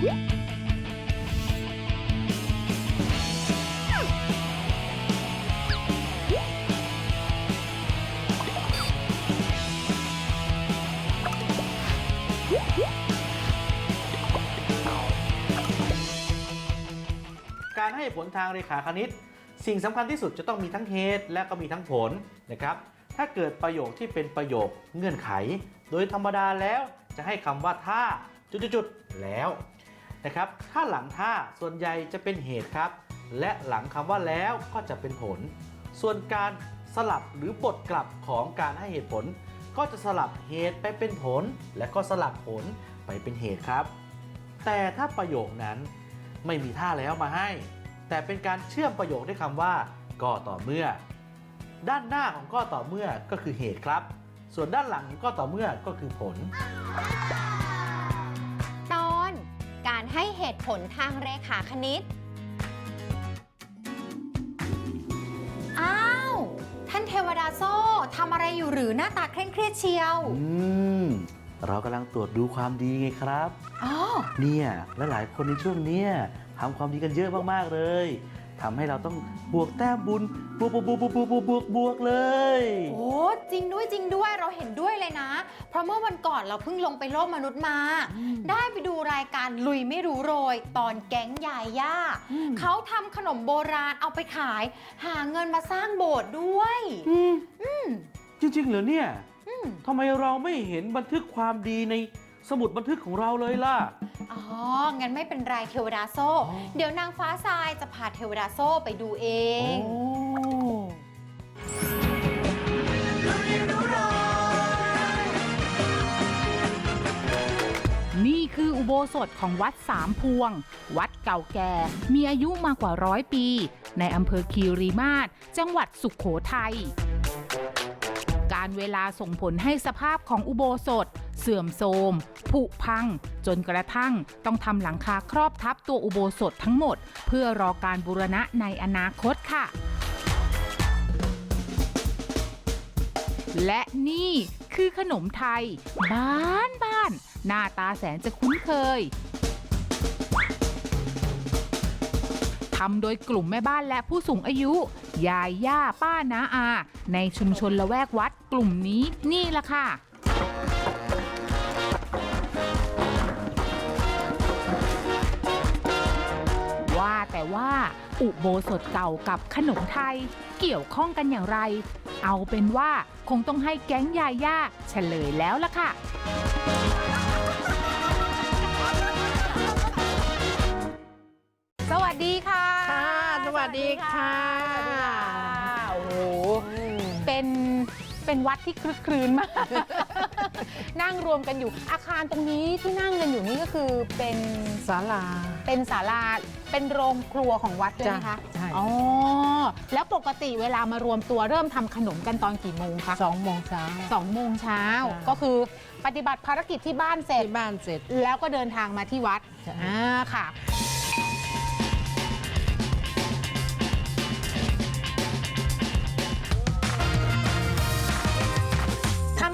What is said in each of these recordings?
การให้ผลทางเรขาคณิต สิ่งสำคัญที่สุดจะต้องมีทั้งเหตุและก็มีทั้งผลนะครับ ถ้าเกิดประโยคที่เป็นประโยคเงื่อนไข โดยธรรมดาแล้วจะให้คำว่าถ้าจุดๆแล้ว นะครับ ถ้าหลังถ้าส่วนใหญ่จะเป็นเหตุครับ และหลังคำว่าแล้วก็จะเป็นผล ส่วนการสลับหรือบทกลับของการให้เหตุผล ก็จะสลับเหตุไปเป็นผล และก็สลับผลไปเป็นเหตุครับ แต่ถ้าประโยคนั้นไม่มีท่าแล้วมาให้ แต่เป็นการเชื่อมประโยคด้วยคำว่า ก็ต่อเมื่อ ด้านหน้าของก็ต่อเมื่อก็คือเหตุครับ ส่วนด้านหลังของก็ต่อเมื่อก็คือผล ให้เหตุผลทางเรขาคณิต อ้าว ท่านเทวดาโซ่ทำอะไรอยู่หรือหน้าตาเคร่งเครียดเชียว อืม เรากำลังตรวจดูความดีไงครับ อ๋อ เนี่ยและหลายคนในช่วงเนี้ยทำความดีกันเยอะมาก ๆ เลย ทำให้เราต้องบวกแต้มบุญบวกบวกบวกบวกบวกบวกเลย โอ้จริงด้วยจริงด้วยเราเห็นด้วยเลยนะ เพราะเมื่อวันก่อนเราเพิ่งลงไปโลกมนุษย์มา ได้ไปดูรายการลุยไม่รู้โรย ตอนแก๊งยายย่าเขาทำขนมโบราณเอาไปขาย หาเงินมาสร้างโบสถ์ด้วยจริงๆเหรอเนี่ยทำไมเราไม่เห็นบันทึกความดีใน สมุดบันทึกของเราเลยล่ะ อ๋อ งั้นไม่เป็นไรเทวดาโซ่ อ๋อ เดี๋ยวนางฟ้าทรายจะพาเทวดาโซ่ไปดูเอง โอ้นี่คืออุโบสถของวัดสามพวง วัดเก่าแก่ มีอายุมากกว่าร้อยปี ในอำเภอคีรีมาศจังหวัดสุขโขทัย การเวลาส่งผลให้สภาพของอุโบสถ เสื่อมโทรมผุพัง จนกระทั่งต้องทำหลังคาครอบทับตัวอุโบสถทั้งหมด เพื่อรอการบูรณะในอนาคตค่ะ และนี่คือขนมไทย บ้านบ้าน หน้าตาแสนจะคุ้นเคยทำโดยกลุ่มแม่บ้านและผู้สูงอายุ ยายย่าป้าน้าอา ในชุมชนละแวกวัดกลุ่มนี้นี่ละค่ะ แต่ว่า อุโบสถเก่ากับขนมไทย เกี่ยวข้องกันอย่างไร เอาเป็นว่าคงต้องให้แก๊งยาย่าเฉลยแล้วล่ะค่ะ สวัสดีค่ะค่ะสวัสดีค่ะสวัสดีค่ะโอ้โห เป็นเป็นวัดที่คลึกครื้นมาก นั่งรวมกันอยู่อาคารตรงนี้ที่นั่งกันอยู่นี่ก็คือเป็นศาลา เป็นศาลาเป็นโรงครัวของวัดด้วยไหมคะใช่ อ๋อแล้วปกติเวลามารวมตัวเริ่มทำขนมกันตอนกี่โมงคะสองโมงเช้า สองโมงเช้าใช่ ก็คือปฏิบัติภารกิจที่บ้านเสร็จ ที่บ้านเสร็จ แล้วก็เดินทางมาที่วัดใช่ อ่าค่ะ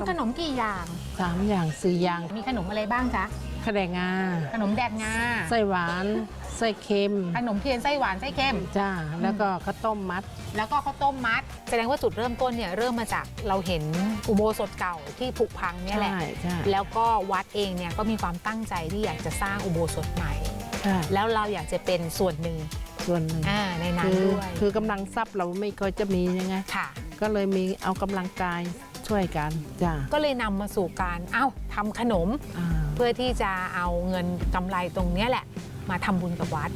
ำขนมกี่อย่าง สามอย่างสี่อย่างมีขนมอะไรบ้างจ๊ะ ขแดงงาขนมแดกงา ไส้หวานไส้เค็มขนมเทียนไส้หวานไส้เค็ม จ้าแล้วก็ข้าวต้มมัด แล้วก็ข้าวต้มมัด แสดงว่าจุดเริ่มต้นเนี่ยเริ่มมาจากเราเห็นอุโบสถเก่าที่ผุพังเนี่ยแหละ ใช่ใช่ แล้วก็วัดเองเนี่ยก็มีความตั้งใจที่อยากจะสร้างอุโบสถใหม่ ใช่แล้วเราอยากจะเป็นส่วนหนึ่งส่วนหนึ่งอ่าในนั้นคือด้วยคือกำลังทรัพย์เราไม่ค่อยจะมียังไง ค่ะ ก็เลยมีเอากำลังกาย ช่วยกันจ้าก็เลยนำมาสู่การเอ้าทำขนม อ่าเพื่อที่จะเอาเงินกำไรตรงเนี้ยแหละ มาทำบุญกับวัด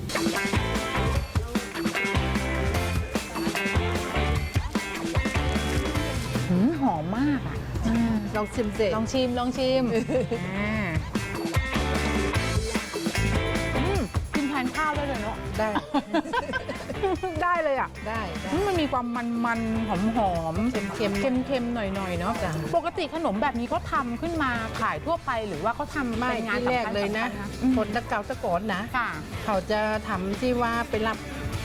หืมหอมมากอะอืมลองชิมเสร็จลองชิมลองชิมอ่าอืมกินแทนข้าวได้เลยเนาะได้ ได้เลยอะ ได้ได้อืมมันมีความมันมันหอมหอมๆเค็มเค็มเค็มๆหน่อยๆเนาะจ้ะปกติขนมแบบนี้เขาทำขึ้นมาขายทั่วไปหรือว่าเขาทำไม่เป็นงานที่แรกสำคัญเลยนะสำคัญอืมคนตะเกาตะโกอนนะค่ะเขาจะทำที่ว่าไปรับ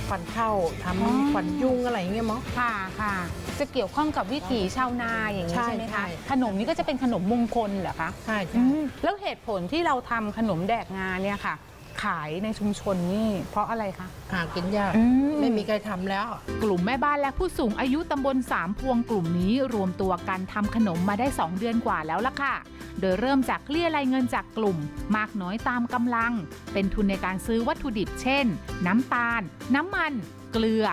ขวัญเข้าทอ๋อำขวัญยุ่งอะไรอย่างเงี้ยมั้งค่ะค่ะ จะเกี่ยวข้องกับวิถีชาวนาอย่างนี้ใช่ใช่ไหมใช่คะขนมนี้ก็จะเป็นขนมมงคลเหรอคะใช่อืใช่มแล้วเหตุผลที่เราทำขนมแดกงาเนี่ยค่ะ ขขายในชุมชนนี่เพราะอะไรคะ หากินยาก อืไม่มีใครทำแล้ว กลุ่มแม่บ้านและผู้สูงอายุตำบลสามพวงกลุ่มนี้รวมตัวกันทำขนมมาได้ 2 เดือนกว่าแล้วล่ะค่ะ โดยเริ่มจากเกลี้ยรายเงินจากกลุ่ม มากน้อยตามกำลัง เป็นทุนในการซื้อวัตถุดิบเช่น น้ำตาล น้ำมัน เกลือ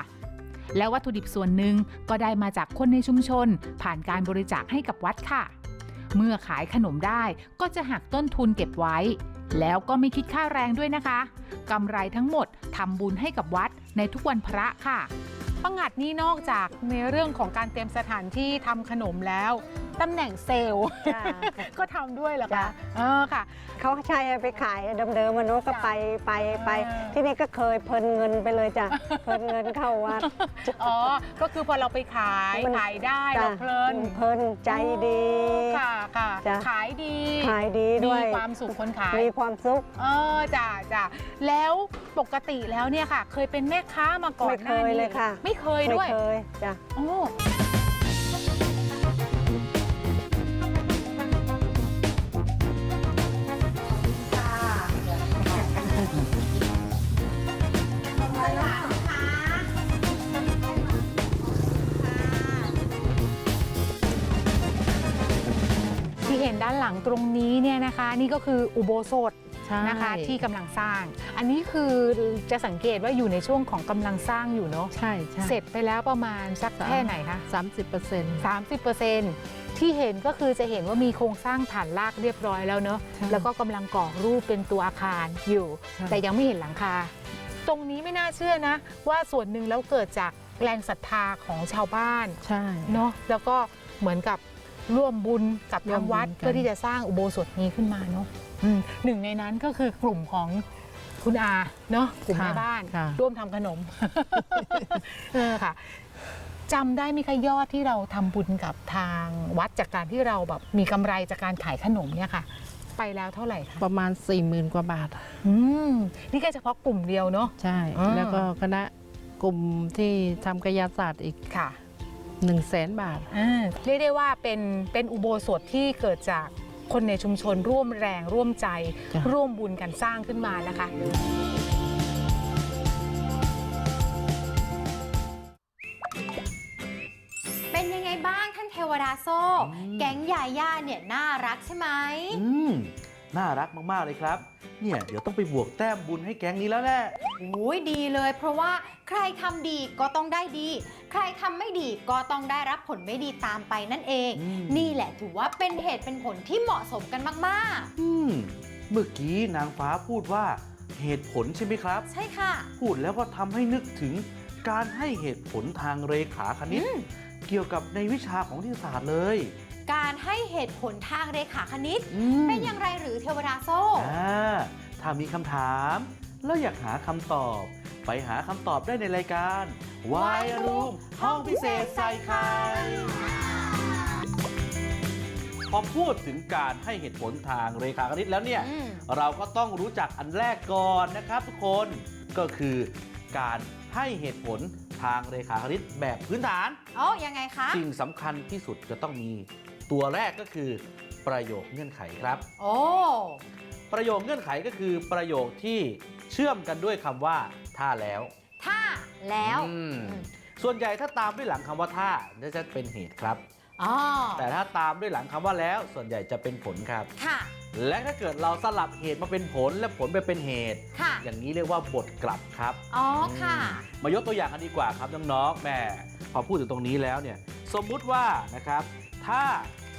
และวัตถุดิบส่วนหนึ่งก็ได้มาจากคนในชุมชน ผ่านการบริจาคให้กับวัดค่ะ เมื่อขายขนมได้ก็จะหักต้นทุนเก็บไว้ แล้วก็ไม่คิดค่าแรงด้วยนะคะกำไรทั้งหมดทำบุญให้กับวัดในทุกวันพระค่ะ ปังงัดนี่นอกจากในเรื่องของการเตรียมสถานที่ทำขนมแล้วตำแหน่งเซลล์ จ้ะ ก็ทำด้วยเหรอจ้ะคะเออค่ะ เขาใช้ไปขายเดิมๆมันโน้ก็ไปไปไปอ่าที่นี่ก็เคยเพลินเงินไปเลยจ้ะ เพลินเงินเข้าวัด อ๋อ ก็คือพอเราไปขายมัน ขายได้จ้ะเราเพลินเพลินใจดี ค่ะค่ะ จ้ะ ขายดีขายดีด้วย มีความสุขคนขาย มีความสุข เออจ้ะจ้ะแล้วปกติแล้วเนี่ยค่ะ เคยเป็นแม่ค้ามาก่อนหน้าไม่เคยนี้เลยค่ะ ไม่เคยไม่ด้วยเคยจ้ะโอ้ที่เห็นด้านหลังตรงนี้เนี่ยนะคะ นี่ก็คืออุโบสถใช่ นะคะที่กำลังสร้าง อันนี้คือจะสังเกตว่าอยู่ในช่วงของกำลังสร้างอยู่เนาะใช่ใช่เสร็จไปแล้วประมาณสักแค่ไหนคะสามสิบเปอร์เซ็นต์30%ที่เห็นก็คือจะเห็นว่ามีโครงสร้างฐานรากเรียบร้อยแล้วเนาะใช่แล้วก็กำลังก่อรูปเป็นตัวอาคารอยู่ใช่แต่ยังไม่เห็นหลังคา ตรงนี้ไม่น่าเชื่อนะ ว่าส่วนหนึ่งแล้วเกิดจากแรงศรัทธาของชาวบ้านใช่เนาะแล้วก็เหมือนกับ ร่วมบุญกับร่วทามงบุญวัดกันเพื่อที่จะสร้างอุโบสถนี้ขึ้นมาเนาะอืมหนึ่งในนั้นก็คือกลุ่มของคุณอาเนาะกลุ่มแม่บ้านค่ะร่วมทำขนมเออค่ะจำได้ไหมคะยอดที่เราทำบุญกับทางวัดจากการที่เราแบบมีกำไรจากการขายขนมเนี่ยค่ะ ไปแล้วเท่าไหร่คะประมาณ4ี่หมื่นกว่าบาทอืมนี่แค่เฉพาะกลุ่มเดียวเนาะใช่อ่าแล้วก็คณะกลุ่มที่ทำกายศาสตร์อีกค่ะ 1นึ่งแสนบาท อ่าเรียกได้ว่าเป็นเป็นอุโบสถที่เกิดจากคนในชุมชนร่วมแรงร่วมใจ จ้ะ ร่วมบุญกันสร้างขึ้นมานะคะ เป็นยังไงบ้างท่านเทวดาโซ่อืมแก๊งยาย่าเนี่ยน่ารักใช่ไหม อืม น่ารักมากๆเลยครับ เนี่ยเดี๋ยวต้องไปบวกแต้มบุญให้แก๊งนี้แล้วแหละ โอ้ยดีเลย เพราะว่าใครทำดีก็ต้องได้ดี ใครทำไม่ดีก็ต้องได้รับผลไม่ดีตามไปนั่นเอง อืม นี่แหละถือว่าเป็นเหตุเป็นผลที่เหมาะสมกันมากอืม เมื่อกี้นางฟ้าพูดว่าเหตุผลใช่ไหมครับ ๆ ใช่ค่ะ พูดแล้วก็ทำให้นึกถึงการให้เหตุผลทางเรขาคณิตอืมเกี่ยวกับในวิชาของนิติศาสตร์เลย การให้เหตุผลทางเรขาคณิต อืมเป็นอย่างไรหรือเทวดาโซ่ อ่าถ้ามีคำถาม แล้วอยากหาคำตอบ ไปหาคำตอบได้ในรายการวายรูมห้องพิเศษใส่ไข่พอพูดถึงการให้เหตุผลทางเรขาคณิตแล้วเนี่ย อืม เราก็ต้องรู้จักอันแรกก่อนนะครับทุกคนก็คือการให้เหตุผลทางเรขาคณิตแบบพื้นฐานโอ้ยังไงคะ สิ่งสำคัญที่สุดจะต้องมี ตัวแรกก็คือประโยคเงื่อนไขครับ โอ้ ประโยคเงื่อนไขก็คือประโยคที่เชื่อมกันด้วยคำว่า ถ้าแล้วถ้าแล้วอืม ส่วนใหญ่ถ้าตามด้วยหลังคำว่าถ้าจะเป็นเหตุครับ อ๋อแต่ถ้าตามด้วยหลังคำว่าแล้ว ส่วนใหญ่จะเป็นผลครับ ค่ะ และถ้าเกิดเราสลับเหตุมาเป็นผลและผลไปเป็นเหตุ ค่ะ อย่างนี้เรียกว่าบทกลับครับอ๋อ ค่ะมายกตัวอย่างกันดีกว่าครับน้องๆแม่พอพูดถึงตรงนี้แล้วเนี่ย สมมุติว่านะครับ ถ้า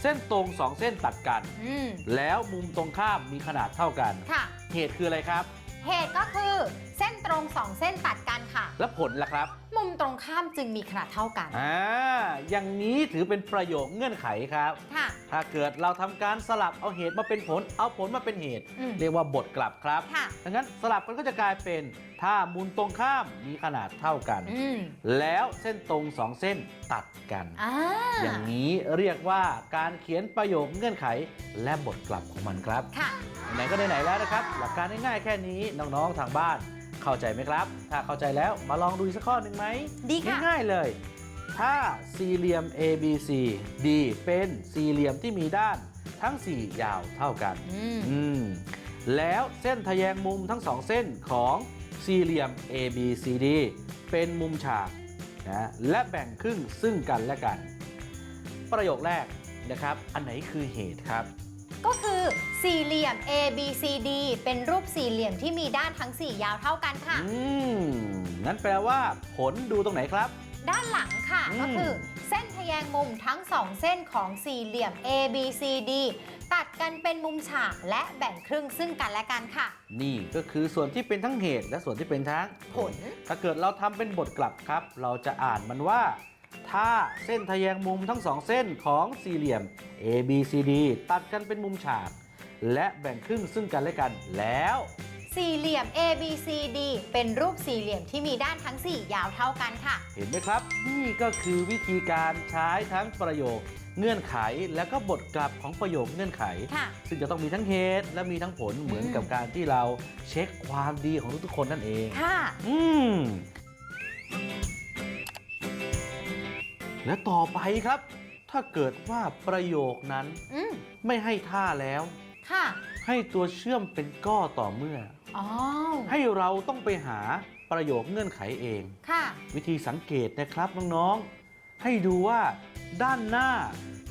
เส้นตรงสองเส้นตัดกัน อืมแล้วมุมตรงข้ามมีขนาดเท่ากัน ค่ะ เหตุคืออะไรครับ เหตุก็คือเส้นตรงสองเส้นตัดกันค่ะ และผลล่ะครับ มุมตรงข้ามจึงมีขนาดเท่ากัน อ่า อย่างนี้ถือเป็นประโยคเงื่อนไขครับ ค่ะ ถ้าเกิดเราทำการสลับเอาเหตุมาเป็นผล เอาผลมาเป็นเหตุ อืมเรียกว่าบทกลับครับ ค่ะ ดังนั้นสลับกันก็จะกลายเป็น ถ้ามุมตรงข้ามมีขนาดเท่ากัน อืมแล้วเส้นตรงสองเส้นตัดกัน อ่าอย่างนี้เรียกว่าการเขียนประโยคเงื่อนไข และบทกลับของมันครับ ค่ะ ไหนๆก็ไหนๆแล้วนะครับ หลักการง่ายๆแค่นี้น้องๆทางบ้าน เข้าใจไหมครับ ถ้าเข้าใจแล้วมาลองดูอีกสักข้อหนึ่งไหมดีค่ะ ง่ายๆเลย ถ้าสี่เหลี่ยม ABC D เป็นสี่เหลี่ยมที่มีด้านทั้ง 4 ยาวเท่ากัน อืมอืม แล้วเส้นทะแยงมุมทั้งสองเส้นของสี่เหลี่ยม ABCD เป็นมุมฉากนะและแบ่งครึ่งซึ่งกันและกัน ประโยคแรกนะครับ อันไหนคือเหตุครับ ก็คือสี่เหลี่ยม A B C D เป็นรูปสี่เหลี่ยมที่มีด้านทั้ง 4 ยาวเท่ากันค่ะ อืมงั้นแปลว่า ผลดูตรงไหนครับ ด้านหลังค่ะอืม ก็คือ เส้นทะแยงมุมทั้ง 2 เส้นของสี่เหลี่ยม A B C D ตัดกันเป็นมุมฉากและแบ่งครึ่งซึ่งกันและกันค่ะ นี่ก็คือส่วนที่เป็นทั้งเหตุและส่วนที่เป็นทั้งผล ถ้าเกิดเราทำเป็นบทกลับครับ เราจะอ่านมันว่า ถ้าเส้นทะแยงมุมทั้งสองเส้นของสี่เหลี่ยม ABCD ตัดกันเป็นมุมฉาก และแบ่งครึ่งซึ่งกันและกันแล้ว สี่เหลี่ยม A B C D เป็นรูปสี่เหลี่ยมที่มีด้านทั้ง 4 ยาวเท่ากันค่ะ เห็นไหมครับ นี่ก็คือวิธีการใช้ทั้งประโยคเงื่อนไขและก็บทกลับของประโยคเงื่อนไข ค่ะ ซึ่งจะต้องมีทั้งเหตุและมีทั้งผลเหมือนกับการที่เราเช็คความดีของทุกๆคนนั่นเอง ค่ะ อืม และต่อไปครับ ถ้าเกิดว่าประโยคนั้นอืมไม่ให้ท่าแล้ว ค่ะให้ตัวเชื่อมเป็นก้อต่อเมื่อ อ๋อให้เราต้องไปหาประโยคเงื่อนไขเอง ค่ะ วิธีสังเกตนะครับน้องๆ ให้ดูว่าด้านหน้า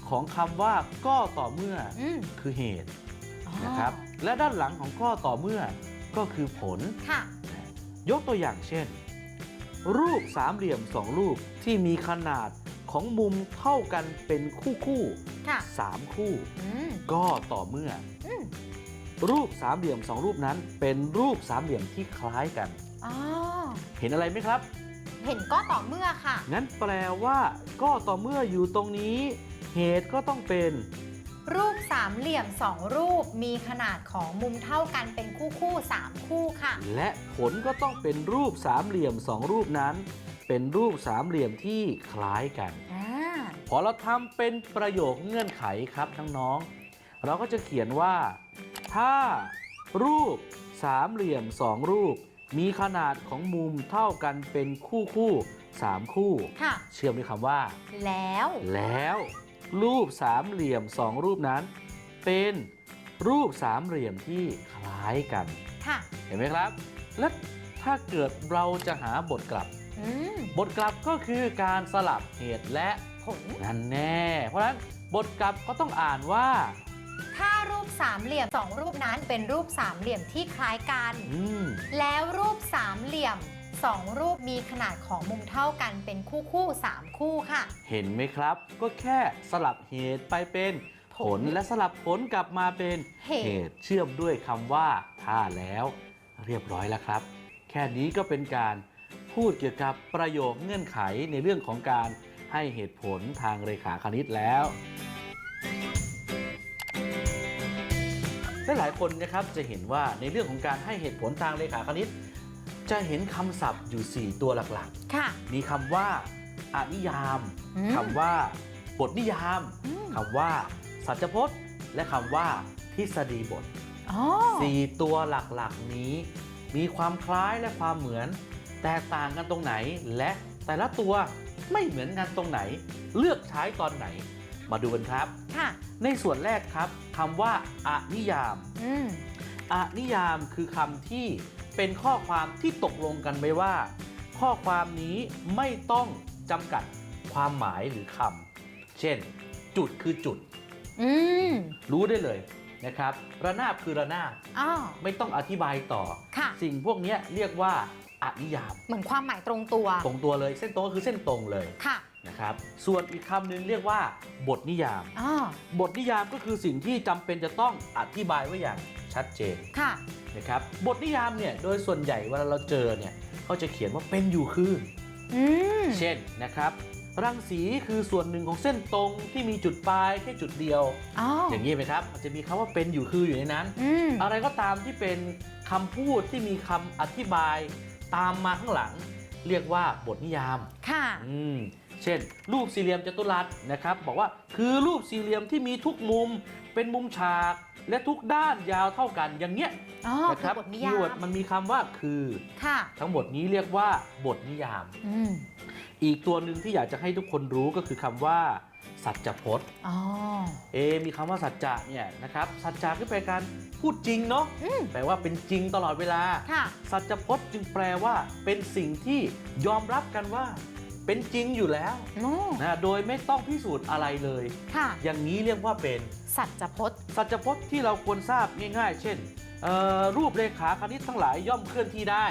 ของคำว่าก้อต่อเมื่ออืมคือเหตุอ๋อนะครับ และด้านหลังของก้อต่อเมื่อก็คือผล ค่ะ ยกตัวอย่างเช่น รูปสามเหลี่ยมสองรูปที่มีขนาด ของมุมเท่ากันเป็นคู่คู่ค่ะสามคู่ อืมก็ต่อเมื่อ อืมรูปสามเหลี่ยมสองรูปนั้น เป็นรูปสามเหลี่ยมที่คล้ายกัน อ๋อเห็นอะไรไหมครับ เห็นก็ต่อเมื่อค่ะ งั้นแปลว่า ก็ต่อเมื่ออยู่ตรงนี้ เหตุก็ต้องเป็น รูปสามเหลี่ยมสองรูปมีขนาดของมุมเท่ากันเป็นคู่คู่สามคู่ค่ะ และผลก็ต้องเป็นรูปสามเหลี่ยมสองรูปนั้น เป็นรูปสามเหลี่ยมที่คล้ายกัน อ่าพอเราทำเป็นประโยคเงื่อนไขครับน้องๆเราก็จะเขียนว่า ถ้ารูปสามเหลี่ยมสองรูป มีขนาดของมุมเท่ากันเป็นคู่คู่สามคู่ ค่ะ เชื่อมด้วยคำว่า แล้ว แล้ว รูปสามเหลี่ยมสองรูปนั้น เป็นรูปสามเหลี่ยมที่คล้ายกัน ค่ะ เห็นไหมครับ และถ้าเกิดเราจะหาบทกลับอืม บทกลับก็คือการสลับเหตุและผลนั่นแน่ เพราะฉะนั้นบทกลับก็ต้องอ่านว่า ถ้ารูปสามเหลี่ยมสองรูปนั้นเป็นรูปสามเหลี่ยมที่คล้ายกัน อืม แล้วรูปสามเหลี่ยมสองรูปมีขนาดของมุมเท่ากันเป็นคู่คู่สามคู่ค่ะ เห็นไหมครับ ก็แค่สลับเหตุไปเป็นผลผลและสลับผลกลับมาเป็นเหตุ ตุเชื่อมด้วยคำว่า ถ้าแล้ว เรียบร้อยแล้วครับ แค่นี้ก็เป็นการ พูดเกี่ยวกับประโยคเงื่อนไขในเรื่องของการให้เหตุผลทางเรขาคณิตแล้วและหลายคนนะครับจะเห็นว่าในเรื่องของการให้เหตุผลทางเรขาคณิต จะเห็นคำศัพท์อยู่ 4 ตัวหลักค่ะ ๆ มีคำว่าอนิยามอืม คำว่าบทนิยามอืมคำว่า สัจพจน์ และคำว่าทฤษฎีบท อ๋อ สี่ตัวหลักๆนี้ มีความคล้ายและความเหมือน แตกต่างกันตรงไหน และแต่ละตัวไม่เหมือนกันตรงไหน เลือกใช้ตอนไหน มาดูกันครับ ค่ะ ในส่วนแรกครับคำว่าอนิยามอืมอนิยามคือคำที่เป็นข้อความที่ตกลงกันไว้ว่า ข้อความนี้ไม่ต้องจำกัดความหมายหรือคำเช่น จุดคือจุด อืมรู้ได้เลยนะครับ ระนาบคือระนาบอ๋อไม่ต้องอธิบายต่อ ค่ะ สิ่งพวกเนี้ยเรียกว่า อนิยาม เหมือนความหมายตรงตัว ตรงตัวเลย เส้นตรงก็คือเส้นตรงเลยค่ะนะครับ ส่วนอีกคำหนึ่งเรียกว่า บทนิยาม อ๋อบทนิยามก็คือสิ่งที่จำเป็นจะต้องอธิบายไว้อย่างชัดเจนค่ะนะครับ บทนิยามเนี่ยโดยส่วนใหญ่เวลาเราเจอเนี่ยเขาจะเขียนว่าเป็นอยู่คืออืมเช่นนะครับ รังสีคือส่วนหนึ่งของเส้นตรงที่มีจุดปลายแค่จุดเดียว อ๋อออย่างนี้ไหมครับมันจะมีคำว่าเป็นอยู่คืออยู่ในนั้น อืมอะไรก็ตามที่เป็นคำพูดที่มีคำอธิบาย ตามมาข้างหลัง เรียกว่าบทนิยามค่ะอืมเช่น รูปสี่เหลี่ยมจัตุรัสนะครับ บอกว่าคือรูปสี่เหลี่ยมที่มีทุกมุมเป็นมุมฉาก และทุกด้านยาวเท่ากันอย่างเงี้ยอ๋อนะคืครัอบบทนิคียาย์เวิร์ดมมันมีคำว่าคือ ค่ะทั้งหมดนี้เรียกว่าบทนิยาม อืมอีกตัวหนึ่งที่อยากจะให้ทุกคนรู้ก็คือคำว่า สัจพจน์อ๋อเอะมีคำว่าสัจจะเนี่ยนะครับสัจจะก็แปลการพูดจริงเนาะอืมแปลว่าเป็นจริงตลอดเวลาค่ะสัจพจน์จึงแปลว่า เป็นสิ่งที่ยอมรับกันว่า เป็นจริงอยู่แล้วโอ้นะโดยไม่ต้องพิสูจน์อะไรเลยค่ะอย่างนี้เรียกว่าเป็น สัจพจน์ สัจพจน์ที่เราควรทราบง่าย ๆ เช่นเอ่อรูปเรขาคณิตทั้งหลายย่อมเคลื่อนที่ได้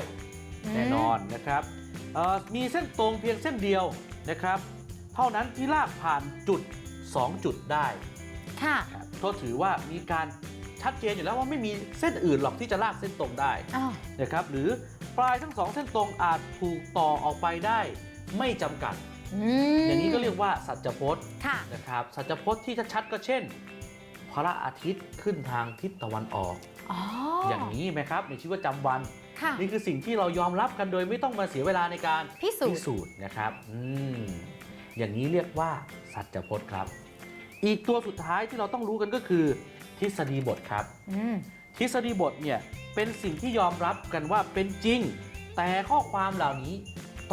แน่นอนนะครับเอ่อมีเส้นตรงเพียงเส้นเดียวนะครับ เท่านั้นที่ลากผ่านจุด 2 จุดได้ค่ะครับก็ถือว่ามีการชัดเจนอยู่แล้วว่าไม่มีเส้นอื่นหรอกที่จะลากเส้นตรงได้อ๋อนะครับหรือปลายทั้งสองเส้นตรงอาจถูกต่อออกไปได้ไม่จำกัด อืมอย่างนี้ก็เรียกว่าสัจพจน์ค่ะ นะครับสัจพจน์ที่ชัดๆก็เช่น พระอาทิตย์ขึ้นทางทิศตะวันออก อ๋อออย่างนี้ไหมครับในชีวิตประจำวัน ค่ะ นี่คือสิ่งที่เรายอมรับกันโดยไม่ต้องมาเสียเวลาในการพิสูจพิน์สูจน์นะครับอืม อย่างนี้เรียกว่าสัจพจน์ครับ อีกตัวสุดท้ายที่เราต้องรู้กันก็คือ ทฤษฎีบทครับอืมทฤษฎีบทเนี่ยเป็นสิ่งที่ยอมรับกันว่าเป็นจริง แต่ข้อความเหล่านี้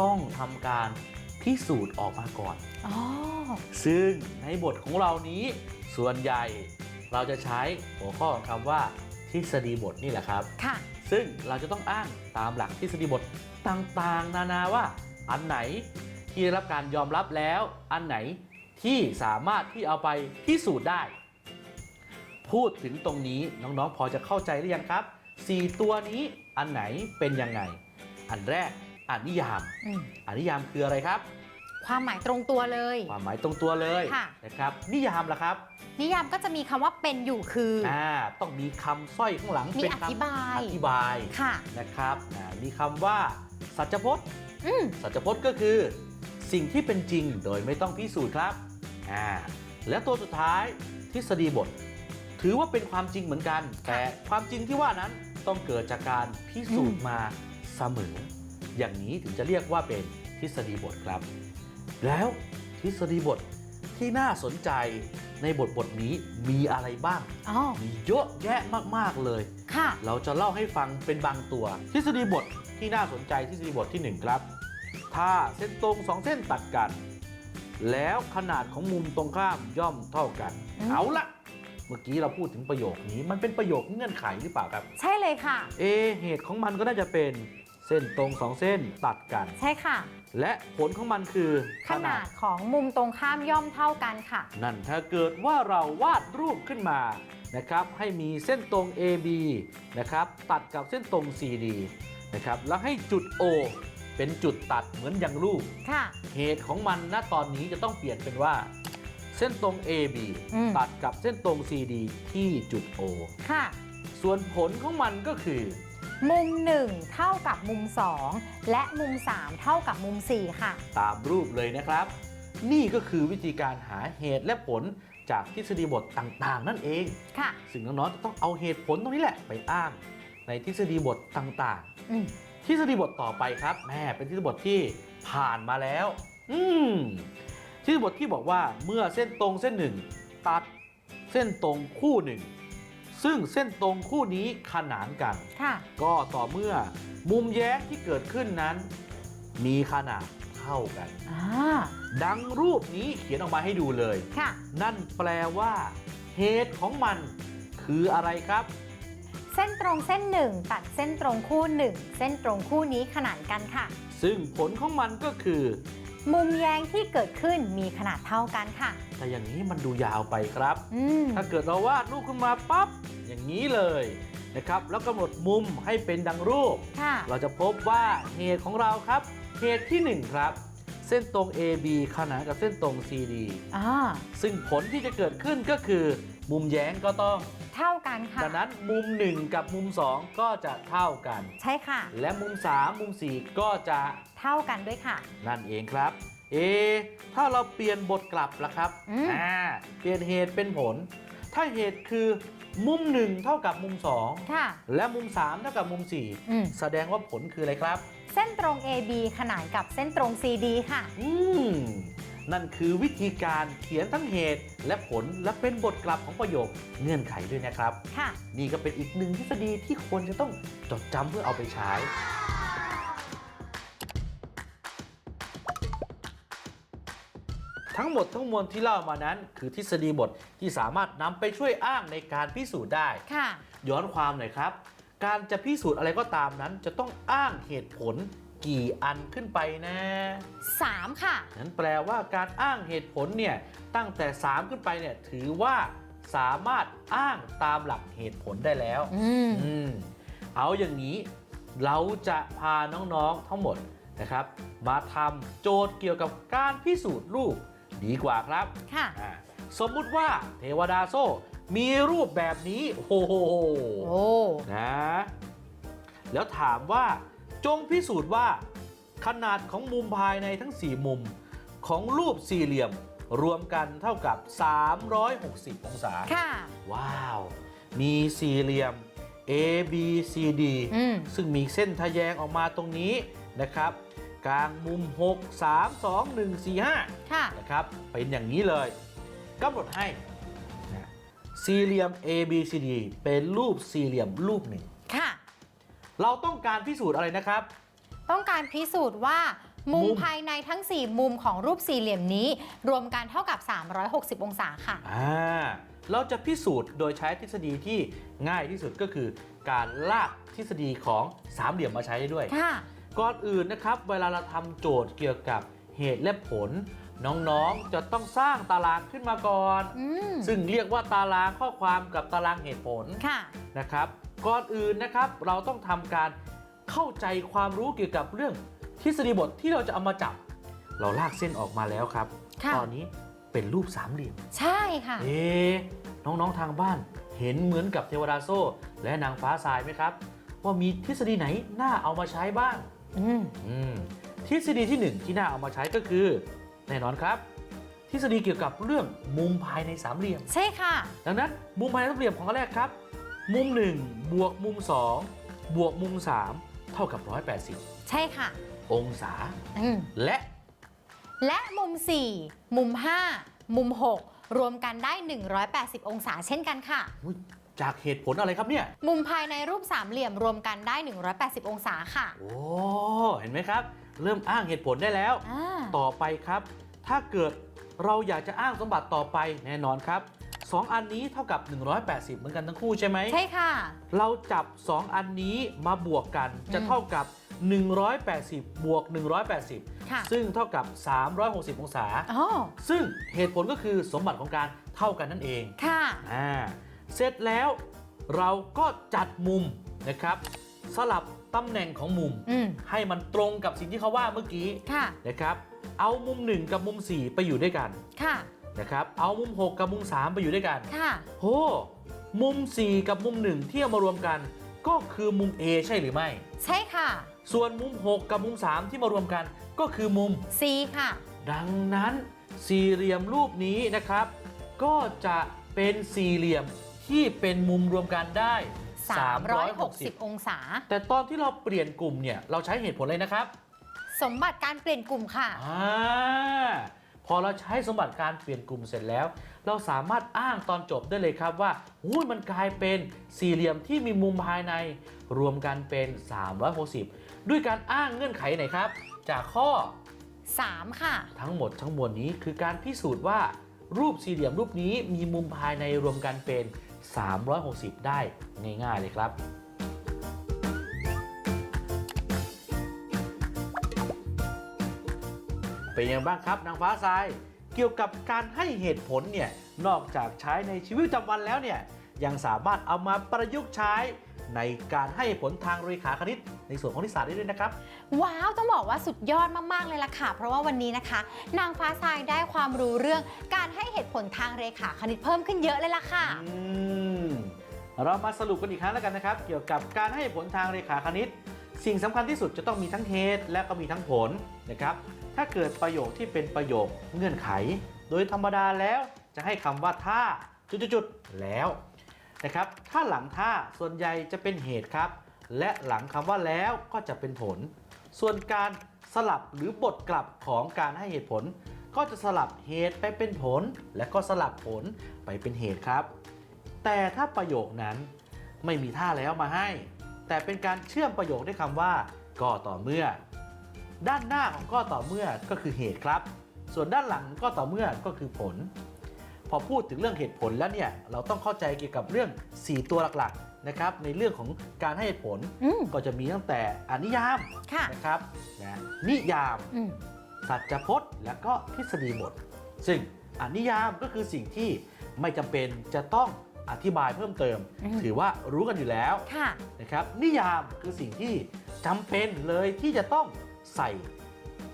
ต้องทำการพิสูจน์ออกมาก่อนอ๋อซึ่งในบทของเรานี้ส่วนใหญ่เราจะใช้หัวข้อของคำว่า ทฤษฎีบทนี่แหละครับค่ะซึ่งเราจะต้องอ้างตามหลักทฤษฎีบทต่างๆ นานาว่าอันไหน ที่ได้รับการยอมรับแล้ว อันไหนที่สามารถที่เอาไปพิสูจน์ได้ พูดถึงตรงนี้น้องๆ พอจะเข้าใจหรือยังครับ 4 ตัวนี้อันไหนเป็นยังไง อันแรกอนิยามอืมอนิยามคืออะไรครับ ความหมายตรงตัวเลย ความหมายตรงตัวเลยค่ะ นะครับนิยามล่ะครับนิยามก็จะมีคำว่าเป็นอยู่คือ อ่าต้องมีคำสร้อยข้างหลังมีเป็นอคำธิบาย อธิบายค่ะ นะครับอ่ามีคำว่าสัจพจน์ อืมสัจพจน์ก็คือ สิ่งที่เป็นจริงโดยไม่ต้องพิสูจน์ครับอ่าและตัวสุดท้ายทฤษฎีบท ถือว่าเป็นความจริงเหมือนกัน แต่ความจริงที่ว่านั้นต้องเกิดจากการพิสูจน์มาเสมอ อย่างนี้ถึงจะเรียกว่าเป็นทฤษฎีบทครับ แล้วทฤษฎีบทที่น่าสนใจในบทบทนี้มีอะไรบ้างอ๋อมีเยอะแยะมาก ๆ เลยค่ะเราจะเล่าให้ฟังเป็นบางตัว ทฤษฎีบทที่น่าสนใจทฤษฎีบทที่ 1 ครับ ถ้าเส้นตรงสองเส้นตัดกัน แล้วขนาดของมุมตรงข้ามย่อมเท่ากันอืมเอาละเมื่อกี้เราพูดถึงประโยคนี้มันเป็นประโยคเงื่อนไขหรือเปล่าครับ ใช่เลยค่ะ เอะเหตุของมันก็น่าจะเป็นเส้นตรงสองเส้นตัดกัน ใช่ค่ะ และผลของมันคือขนาดของมุมตรงข้ามย่อมเท่ากันค่ะ นั่นถ้าเกิดว่าเราวาดรูปขึ้นมานะครับ ให้มีเส้นตรง AB นะครับ ตัดกับเส้นตรง CD นะครับ แล้วให้จุด O เป็นจุดตัดเหมือนอย่างรูปค่ะ เหตุของมันณตอนนี้จะต้องเปลี่ยนเป็นว่า เส้นตรง AB อืม ตัดกับเส้นตรง CD ที่จุด O ค่ะ ส่วนผลของมันก็คือ มุม 1 เท่ากับมุม 2 และมุม 3 เท่ากับมุม 4 ค่ะ ตามรูปเลยนะครับ นี่ก็คือวิธีการหาเหตุและผลจากทฤษฎีบทต่างๆ นั่นเอง ค่ะ ซึ่งน้องๆจะต้องเอาเหตุผลตรงนี้แหละไปอ้าง ในทฤษฎีบทต่างอืมๆ ทฤษฎีบทต่อไปครับแม่เป็นทฤษฎีบทที่ผ่านมาแล้ว อืมทฤษฎีบทที่บอกว่าเมื่อเส้นตรงเส้นหนึ่ง ตัดเส้นตรงคู่หนึ่ง ซึ่งเส้นตรงคู่นี้ขนานกัน ค่ะ ก็ต่อเมื่อมุมแย้งที่เกิดขึ้นนั้น มีขนาดเท่ากัน อ่า ดังรูปนี้เขียนออกมาให้ดูเลย ค่ะ นั่นแปลว่าเหตุของมันคืออะไรครับเส้นตรงเส้น 1 ตัดเส้นตรงคู่ 1 เส้นตรงคู่นี้ขนานกันค่ะ ซึ่งผลของมันก็คือ มุมแย้งที่เกิดขึ้นมีขนาดเท่ากันค่ะ แต่อย่างนี้มันดูยาวไปครับ อืมถ้าเกิดเราวาดรูปขึ้นมาปั๊บอย่างนี้เลยนะครับแล้วกำหนดมุมให้เป็นดังรูป ค่ะ เราจะพบว่าเหตุของเราครับ เหตุที่ 1 ครับ เส้นตรง AB ขนานกับเส้นตรง CD อ่า ซึ่งผลที่จะเกิดขึ้นก็คือ มุมแย้งก็ต้องเท่ากันค่ะ ดังนั้นมุม 1 กับมุม 2 ก็จะเท่ากัน ใช่ค่ะ และมุม 3 มุม 4 ก็จะเท่ากันด้วยค่ะ นั่นเองครับ เอะถ้าเราเปลี่ยนบทกลับล่ะครับอืม อ่าเปลี่ยนเหตุเป็นผล ถ้าเหตุคือมุม 1 เท่ากับมุมค่ะ2และมุม 3 เท่ากับมุม อืม 4 แสดงว่าผลคืออะไรครับ เส้นตรง AB ขนานกับเส้นตรง CD ค่ะ อืม นั่นคือวิธีการเขียนทั้งเหตุและผลและเป็นบทกลับของประโยคเงื่อนไขด้วยนะครับ ค่ะ นี่ก็เป็นอีกหนึ่งทฤษฎีที่ควรจะต้องจดจำเพื่อเอาไปใช้ถทั้งหมดทั้งมวลที่เล่ามานั้น คือทฤษฎีบทที่สามารถนำไปช่วยอ้างในการพิสูจน์ได้ ค่ะ ย้อนความหน่อยครับ การจะพิสูจน์อะไรก็ตามนั้น จะต้องอ้างเหตุผล กี่อันขึ้นไปนะ 3 ค่ะ นั้นแปลว่าการอ้างเหตุผลเนี่ยตั้งแต่ 3 ขึ้นไปเนี่ยถือว่าสามารถอ้างตามหลักเหตุผลได้แล้วอืม อืมเอาอย่างนี้เราจะพาน้องๆทั้งหมดนะครับ มาทำโจทย์เกี่ยวกับการพิสูจน์รูปดีกว่าครับ ค่ะ อ่าสมมุติว่าเทวดาโซ่ มีรูปแบบนี้ โอ้โหโอ้ นะ แล้วถามว่า จงพิสูจน์ว่า ขนาดของมุมภายในทั้ง 4 มุม ของรูปสี่เหลี่ยมรวมกันเท่ากับ 360 องศา ค่ะ ว้าว มีสี่เหลี่ยม A B C D อืม ซึ่งมีเส้นทะแยงออกมาตรงนี้นะครับ กลางมุม 6 3 2 1 4 5 ค่ะ นะครับเป็นอย่างนี้เลยกำหนดให้นะสี่เหลี่ยม A B C D เป็นรูปสี่เหลี่ยมรูปหนึ่ง ค่ะ เราต้องการพิสูจน์อะไรนะครับ ต้องการพิสูจน์ว่า มุมมุม ภายในทั้ง 4 มุมของรูปสี่เหลี่ยมนี้ รวมกันเท่ากับ 360 องศาค่ะ อ่าเราจะพิสูจน์โดยใช้ทฤษฎีที่ง่ายที่สุดก็คือ การลากทฤษฎีของสามเหลี่ยมมาใช้ได้ด้วย ค่ะ ก่อนอื่นนะครับ เวลาเราทำโจทย์เกี่ยวกับเหตุและผล น้องๆ จะต้องสร้างตารางขึ้นมาก่อน อืมซึ่งเรียกว่าตารางข้อความกับตารางเหตุผล ค่ะ นะครับก่อนอื่นนะครับเราต้องทำการเข้าใจความรู้เกี่ยวกับเรื่องทฤษฎีบทที่เราจะเอามาจับ เราลากเส้นออกมาแล้วครับ ค่ะ ตอนนี้เป็นรูปสามเหลี่ยมใช่ค่ะ เอ๊ะน้องๆทางบ้านเห็นเหมือนกับเทวดาโซ่ และนางฟ้าทรายไหมครับ ว่ามีทฤษฎีไหนน่าเอามาใช้บ้าง อืม อืมทฤษฎีที่หนึ่งที่น่าเอามาใช้ก็คือ แน่นอนครับ ทฤษฎีเกี่ยวกับเรื่องมุมภายในสามเหลี่ยม ใช่ค่ะ ดังนั้นมุมภายในสามเหลี่ยมของอันแรกครับ มุม 1 บวกมุม 2 บวกมุม 3 เท่ากับใช่ค่ะ180องศา อืมและและมุม 4 มุม 5 มุม 6 รวมกันได้ 180 องศาเช่นกันค่ะ อุ๊ยจากเหตุผลอะไรครับเนี่ย มุมภายในรูปสามเหลี่ยมรวมกันได้ 180 องศาค่ะ โอ้ เห็นไหมครับ เริ่มอ้างเหตุผลได้แล้ว อ่าต่อไปครับ ถ้าเกิดเราอยากจะอ้างสมบัติต่อไปแน่นอนครับ2อันนี้เท่ากับ 180 เหมือนกันทั้งคู่ใช่ไหม ใช่ค่ะ เราจับ 2 อันนี้มาบวกกันจะอืมเท่ากับ 180 บวก180ค่ะซึ่งเท่ากับ 360 องศา อ๋อซึ่งเหตุผลก็คือสมบัติของการเท่ากันนั่นเองค่ะ อ่าเสร็จแล้วเราก็จัดมุมนะครับ สลับ ตำแหน่งของมุม อืม ให้มันตรงกับสิ่งที่เขาว่าเมื่อกี้ค่ะ นะครับ เอามุม 1 กับมุม 4 ไปอยู่ด้วยกันค่ะ นะครับ เอามุม 6 กับมุม 3 ไปอยู่ด้วยกัน ค่ะ โห มุม 4 กับมุม 1 ที่เอามารวมกัน ก็คือมุม A ใช่หรือไม่ ใช่ค่ะ ส่วนมุม 6 กับมุม 3 ที่มารวมกัน ก็คือมุม C ค่ะ ดังนั้นสี่เหลี่ยมรูปนี้นะครับ ก็จะเป็นสี่เหลี่ยมที่เป็นมุมรวมกันได้ 360 องศา แต่ตอนที่เราเปลี่ยนกลุ่มเนี่ย เราใช้เหตุผลเลยนะครับ สมบัติการเปลี่ยนกลุ่มค่ะอาพอเราใช้สมบัติการเปลี่ยนกลุ่มเสร็จแล้ว เราสามารถอ้างตอนจบได้เลยครับว่าอุ้ยมันกลายเป็นสี่เหลี่ยมที่มีมุมภายใน รวมกันเป็น 360 ด้วยการอ้างเงื่อนไขไหนครับ จากข้อ 3 ค่ะ ทั้งหมดทั้งมวลนี้คือการพิสูจน์ว่ารูปสี่เหลี่ยมรูปนี้มีมุมภายในรวมกันเป็น 360 ได้ง่าย ๆ เลยครับเป็นยังไงบ้างครับนางฟ้าทราย เกี่ยวกับการให้เหตุผลเนี่ยนอกจากใช้ในชีวิตประจำวันแล้วเนี่ยยังสามารถเอามาประยุกต์ใช้ ในการให้ผลทางเรขาคณิต ในส่วนของนิสสัได้ด้วยนะครับ ว้าว ต้องบอกว่าสุดยอดมาก ๆ เลยล่ะค่ะ เพราะว่าวันนี้นะคะ นางฟ้าทรายได้ความรู้เรื่องการให้เหตุผลทางเรขาคณิตเพิ่มขึ้นเยอะเลยล่ะค่ะ อืม เรามาสรุปกันอีกครั้งแล้วกันนะครับ เกี่ยวกับการให้ผลทางเรขาคณิต สิ่งสำคัญที่สุดจะต้องมีทั้งเหตุและก็มีทั้งผลนะครับ ถ้าเกิดประโยคที่เป็นประโยคเงื่อนไข โดยธรรมดาแล้วจะให้คำว่าถ้าจุดๆๆแล้ว นะครับ ถ้าหลังถ้าส่วนใหญ่จะเป็นเหตุครับ และหลังคำว่าแล้วก็จะเป็นผล ส่วนการสลับหรือบทกลับของการให้เหตุผล ก็จะสลับเหตุไปเป็นผล และก็สลับผลไปเป็นเหตุครับ แต่ถ้าประโยคนั้นไม่มีท่าแล้วมาให้ แต่เป็นการเชื่อมประโยคด้วยคำว่า ก็ต่อเมื่อ ด้านหน้าของก็ต่อเมื่อก็คือเหตุครับ ส่วนด้านหลังก็ต่อเมื่อก็คือผล พอพูดถึงเรื่องเหตุผลแล้วเนี่ยเราต้องเข้าใจเกี่ยวกับเรื่อง 4 ตัวหลักๆนะครับในเรื่องของการให้เหตุผลอืม ก็จะมีตั้งแต่อนิยามค่ะ นะครับนะนิยาม อืม สัจพจน์และก็ทฤษฎีบท ซึ่งอนิยามก็คือสิ่งที่ไม่จำเป็นจะต้องอธิบายเพิ่มเติม อืม ถือว่ารู้กันอยู่แล้วค่ะ นะครับ นิยามคือสิ่งที่จำเป็นเลยที่จะต้องใส่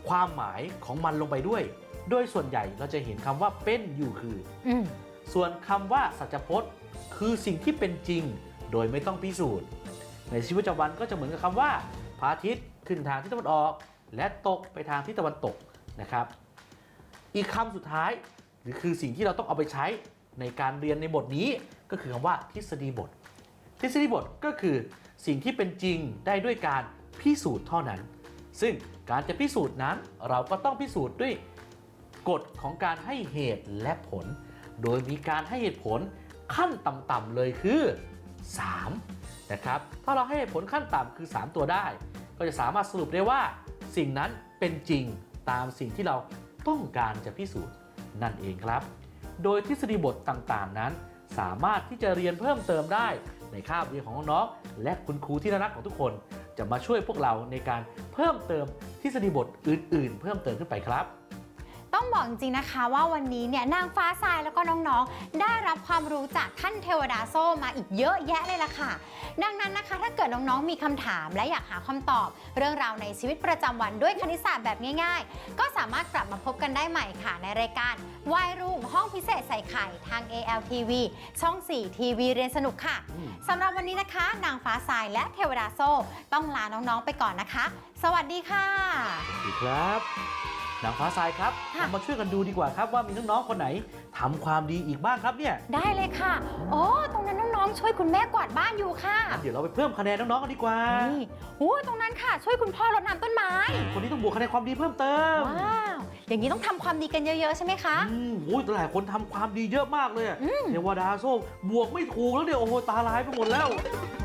ความหมายของมันลงไปด้วย โดยส่วนใหญ่เราจะเห็นคำว่าเป็นอยู่คืออืมส่วนคำว่าสัจพจน์ คือสิ่งที่เป็นจริง โดยไม่ต้องพิสูจน์ ในชีวิตประจำวันก็จะเหมือนกับคำว่าพระอาทิตย์ขึ้นทางทิศตะวันออก และตกไปทางทิศตะวันตกนะครับ อีกคำสุดท้ายหรือคือสิ่งที่เราต้องเอาไปใช้ในการเรียนในบทนี้ก็คือคำว่าทฤษฎีบท ทฤษฎีบทก็คือสิ่งที่เป็นจริงได้ด้วยการพิสูจน์เท่านั้น ซึ่งการจะพิสูจน์นั้นเราก็ต้องพิสูจน์ด้วย กฎของการให้เหตุและผล โดยมีการให้เหตุผลขั้นต่ำๆเลยคือ 3 นะครับ ถ้าเราให้เหตุผลขั้นต่ำคือ 3 ตัวได้ ก็จะสามารถสรุปได้ว่า สิ่งนั้นเป็นจริงตามสิ่งที่เราต้องการจะพิสูจน์นั่นเองครับ โดยทฤษฎีบทต่างๆนั้น สามารถที่จะเรียนเพิ่มเติมได้ในคาบเรียนของน้องๆและคุณครูที่น่ารักของทุกคน จะมาช่วยพวกเราในการเพิ่มเติมทฤษฎีบทอื่น ๆ เพิ่มเติมขึ้นไปครับ ต้องบอกจริงๆนะคะว่าวันนี้เนี่ยนางฟ้าทรายแล้วก็น้องๆ ได้รับความรู้จากท่านเทวดาโซ่มาอีกเยอะแยะเลยล่ะค่ะ ดังนั้นนะคะถ้าเกิดน้องๆมีคำถามและอยากหาคำตอบ เรื่องราวในชีวิตประจำวันด้วยคณิตศาสตร์แบบง่าย ๆ ก็สามารถกลับมาพบกันได้ใหม่ค่ะ ในรายการวายรูมห้องพิเศษใส่ไข่ทาง ALTV ช่อง 4 ทีวีเรียนสนุกค่ะสำหรับวันนี้นะคะ นางฟ้าทรายและเทวดาโซ่ต้องลาน้องๆไปก่อนนะคะ สวัสดีค่ะสวัสดีครับ นางฟ้าทรายครับค่ะ เรามาช่วยกันดูดีกว่าครับว่ามีน้องๆคนไหนทำความดีอีกบ้างครับเนี่ยได้เลยค่ะโอ้ตรงนั้นน้องๆ ช่วยคุณแม่กวาดบ้านอยู่ค่ะ งั้นเดี๋ยวเราไปเพิ่มคะแนนน้องๆกันดีกว่า นี่โอ้ตรงนั้นค่ะ ช่วยคุณพ่อรดน้ำต้นไม้ คนนี้ต้องบวกคะแนนความดีเพิ่มเติมว้าว อย่างนี้ต้องทำความดีกันเยอะๆ ใช่ไหมคะ อืมโอ้ยหลายคนทำความดีเยอะมากเลยอะอืมเทวดาโซ่บวกไม่ถูกแล้วเดี๋ยวโอ้โหตาลายไปหมดแล้วโอ้